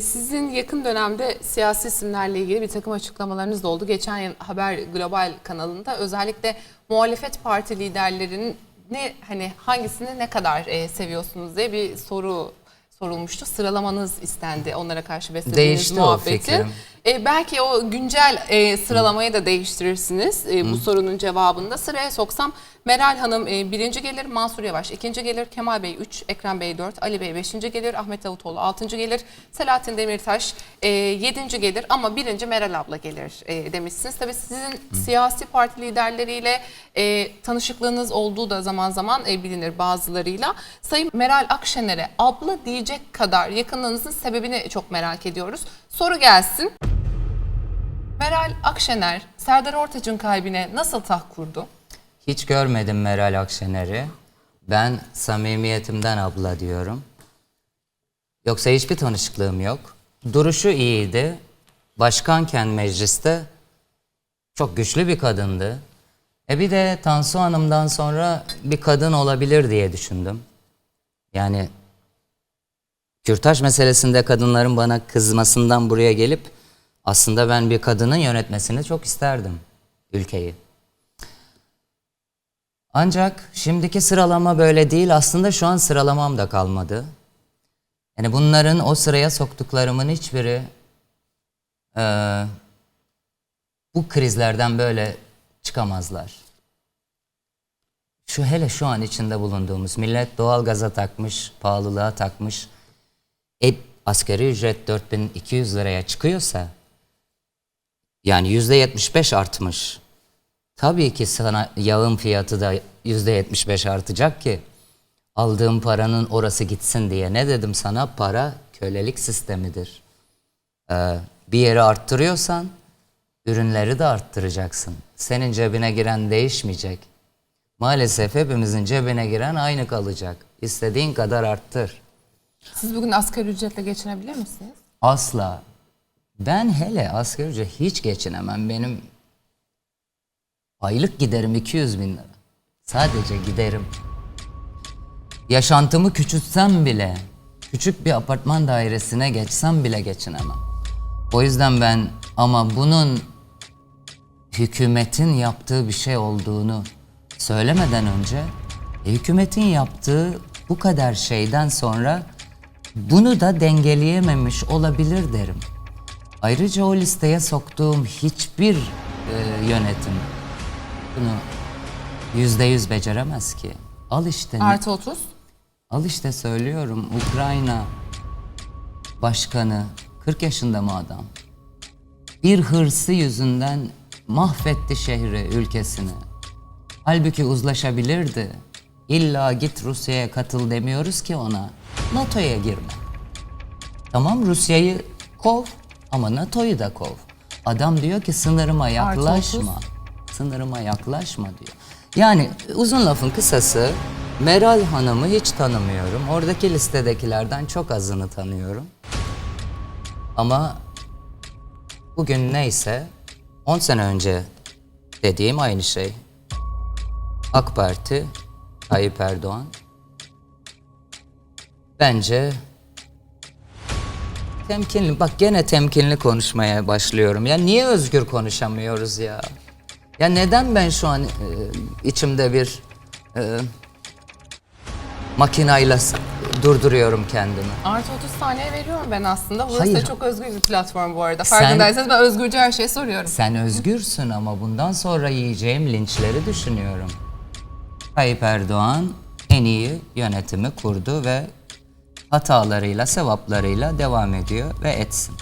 sizin yakın dönemde siyasi isimlerle ilgili bir takım açıklamalarınız da oldu. Geçen yıl Haber Global kanalında özellikle muhalefet parti liderlerinin ne hani hangisini ne kadar e, seviyorsunuz diye bir soru sorulmuştu. Sıralamanız istendi onlara karşı beslediğiniz Değişti o muhabbeti. fikrim. E, belki o güncel e, sıralamayı da değiştirirsiniz e, bu sorunun cevabında. Sıraya soksam Meral Hanım e, birinci gelir, Mansur Yavaş ikinci gelir, Kemal Bey 3, Ekrem Bey 4, Ali Bey beşinci gelir, Ahmet Davutoğlu altıncı gelir, Selahattin Demirtaş e, yedinci gelir ama birinci Meral abla gelir e, demişsiniz. Tabii sizin siyasi parti liderleriyle e, tanışıklığınız olduğu da zaman zaman e, bilinir bazılarıyla. Sayın Meral Akşener'e abla diyecek kadar yakınlığınızın sebebini çok merak ediyoruz. Soru gelsin. Meral Akşener, Serdar Ortaç'ın kalbine nasıl taht kurdu? Hiç görmedim Meral Akşener'i. Ben samimiyetimden abla diyorum. Yoksa hiçbir tanışıklığım yok. Duruşu iyiydi. Başkanken mecliste çok güçlü bir kadındı. E bir de Tansu Hanım'dan sonra bir kadın olabilir diye düşündüm. Yani kürtaj meselesinde kadınların bana kızmasından buraya gelip aslında ben bir kadının yönetmesini çok isterdim ülkeyi. Ancak şimdiki sıralama böyle değil. Aslında şu an sıralamam da kalmadı. Yani bunların o sıraya soktuklarımın hiçbiri eee, bu krizlerden böyle çıkamazlar. Şu hele şu an içinde bulunduğumuz millet doğal gaza takmış, pahalılığa takmış. E, asgari ücret 4200 liraya çıkıyorsa yani yüzde 75 artmış. Tabii ki sana yağın fiyatı da yüzde 75 artacak ki aldığım paranın orası gitsin diye. Ne dedim sana? Para kölelik sistemidir. Ee, bir yeri arttırıyorsan ürünleri de arttıracaksın. Senin cebine giren değişmeyecek. Maalesef hepimizin cebine giren aynı kalacak. İstediğin kadar arttır. Siz bugün asgari ücretle geçinebilir misiniz? Asla. Ben hele asgari ücret hiç geçinemem. Benim aylık giderim 200 bin lira. Sadece giderim. Yaşantımı küçültsem bile, küçük bir apartman dairesine geçsem bile geçinemem. O yüzden ben ama bunun hükümetin yaptığı bir şey olduğunu söylemeden önce hükümetin yaptığı bu kadar şeyden sonra bunu da dengeleyememiş olabilir derim. Ayrıca o listeye soktuğum hiçbir e, yönetim bunu yüzde yüz beceremez ki. Al işte, Artı 30. al işte söylüyorum Ukrayna başkanı 40 yaşında mı adam? Bir hırsı yüzünden mahvetti şehri, ülkesini. Halbuki uzlaşabilirdi. İlla git Rusya'ya katıl demiyoruz ki ona. NATO'ya girme. Tamam Rusya'yı kov ama NATO'yu da kov. Adam diyor ki sınırıma yaklaşma. Sınırıma yaklaşma diyor. Yani uzun lafın kısası Meral Hanım'ı hiç tanımıyorum. Oradaki listedekilerden çok azını tanıyorum. Ama bugün neyse 10 sene önce dediğim aynı şey. AK Parti, Tayyip Erdoğan. Bence temkinli, bak gene temkinli konuşmaya başlıyorum. Ya niye özgür konuşamıyoruz ya? Ya neden ben şu an e, içimde bir e, makinayla s- durduruyorum kendimi? Artı 30 saniye veriyorum ben aslında. Burası Hayır. da çok özgür bir platform bu arada. Sen- Farkındaysanız ben özgürce her şeyi soruyorum. Sen özgürsün ama bundan sonra yiyeceğim linçleri düşünüyorum. Tayyip Erdoğan en iyi yönetimi kurdu ve hatalarıyla, sevaplarıyla devam ediyor ve etsin.